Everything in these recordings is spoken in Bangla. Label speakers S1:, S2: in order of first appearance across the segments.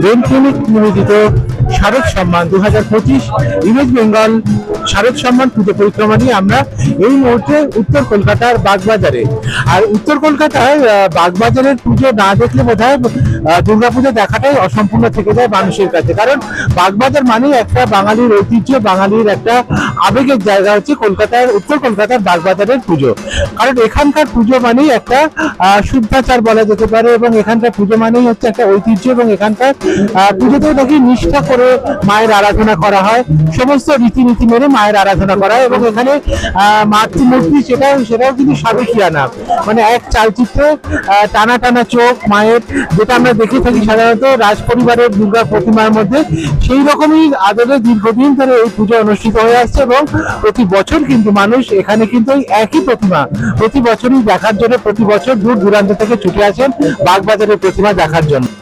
S1: ব্রেন ক্লিনিক নিবেদিত শারদ সম্মান দু হাজার পঁচিশ, ইমেজ বেঙ্গল শারদ সম্মান পুজো পরিক্রমা নিয়ে আমরা এই মুহূর্তে উত্তর কলকাতার বাগবাজারে। আর উত্তর কলকাতায় বাগবাজারের পুজো না দেখলে বোধ হয় দুর্গাপুজো দেখাটাই অসম্পূর্ণ থেকে যায় মানুষের কাছে। কারণ বাগবাজার মানে একটা বাঙালির ঐতিহ্য, বাঙালির একটা আবেগের জায়গা হচ্ছে কলকাতার, উত্তর কলকাতার বাগবাজারের পুজো। কারণ এখানকার পুজো মানেই একটা শুদ্ধাচার বলা যেতে পারে এবং এখানকার পুজো মানেই হচ্ছে একটা ঐতিহ্য এবং এখানকার আহ, পুজোতে নাকি নিষ্ঠা করে মায়ের আরাধনা করা হয়। সমস্ত রীতিনীতি মেনে মায়ের আরাধনা করা হয় এবং এখানে মাতৃমূর্তি সেটাও সেটাও কিন্তু সাবেকিয়ানা মানে এক চালচিত্রে টানা টানা চোখ মায়ের যেটা আমরা দেখে থাকি সাধারণত রাজ পরিবারের দুর্গা প্রতিমার মধ্যে। সেই রকমই আদলে দীর্ঘদিন ধরে এই পুজো অনুষ্ঠিত হয়ে আসছে এবং প্রতি বছর কিন্তু মানুষ এখানে কিন্তু একই প্রতিমা প্রতি বছরই দেখার জন্য প্রতি বছর দূর দূরান্ত থেকে ছুটে আসেন বাগবাজারের প্রতিমা দেখার জন্য।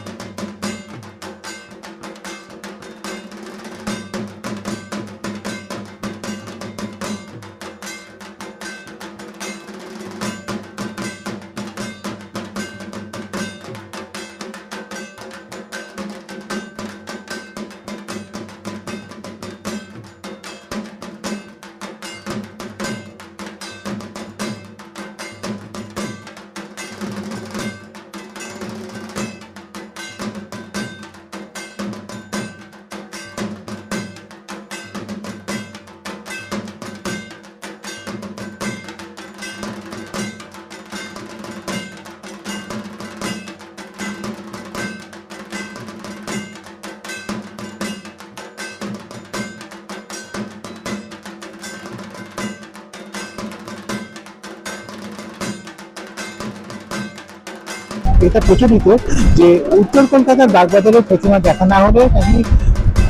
S1: এটা প্রচলিত যে উত্তর কলকাতার বাগবাজারের প্রতিমা দেখা না হলে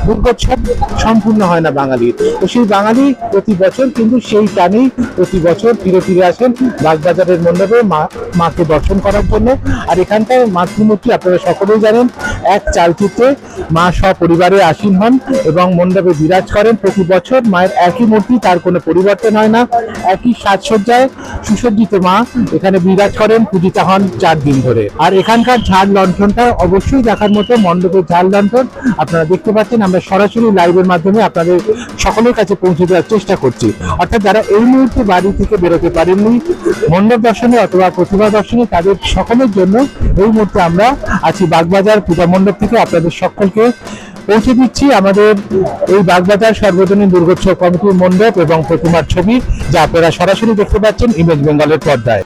S1: দুর্গোৎসব সম্পূর্ণ হয় না বাঙালির তো সেই বাঙালি প্রতি বছর কিন্তু সেই টানেই প্রতি বছর ফিরে ফিরে আসেন বাগবাজারের মণ্ডপে মা, মাকে দর্শন করার জন্য। আর এখানকার মাতৃমূর্তি আপনারা সকলেই জানেন, এক চালচিত্রে মা সপরিবারে আসীন হন এবং মণ্ডপে বিরাজ করেন। প্রতি বছর মায়ের একই মূর্তি, তার কোনো পরিবর্তন হয় না। একই সাজসজ্জায় সুসজ্জিত মা এখানে বিরাজ করেন, পূজিতা হন চার দিন ধরে। আর এখানকার ঝাড় লণ্ঠনটা অবশ্যই দেখার মতো মণ্ডপের ঝাড় লণ্ঠন আপনারা দেখতে পাচ্ছেন। আমরা সরাসরি লাইভের মাধ্যমে আপনাদের সকলের কাছে পৌঁছে দেওয়ার চেষ্টা করছি। অর্থাৎ যারা এই মুহূর্তে বাড়ি থেকে বেরোতে পারেননি, মণ্ডপ দর্শনে অথবা প্রতিমা দর্শনে তাদের সকলের জন্য এই মুহূর্তে আমরা আছি বাগবাজার পূজা মণ্ডপ থেকে। আপনাদের সকলকে পৌঁছে দিচ্ছি আমাদের এই বাগবাজার সর্বজনীন দুর্গোৎসব কমিটির মণ্ডপ এবং প্রতিমার ছবি, যা আপনারা সরাসরি দেখতে পাচ্ছেন ইমেজ বেঙ্গলের পর্দায়।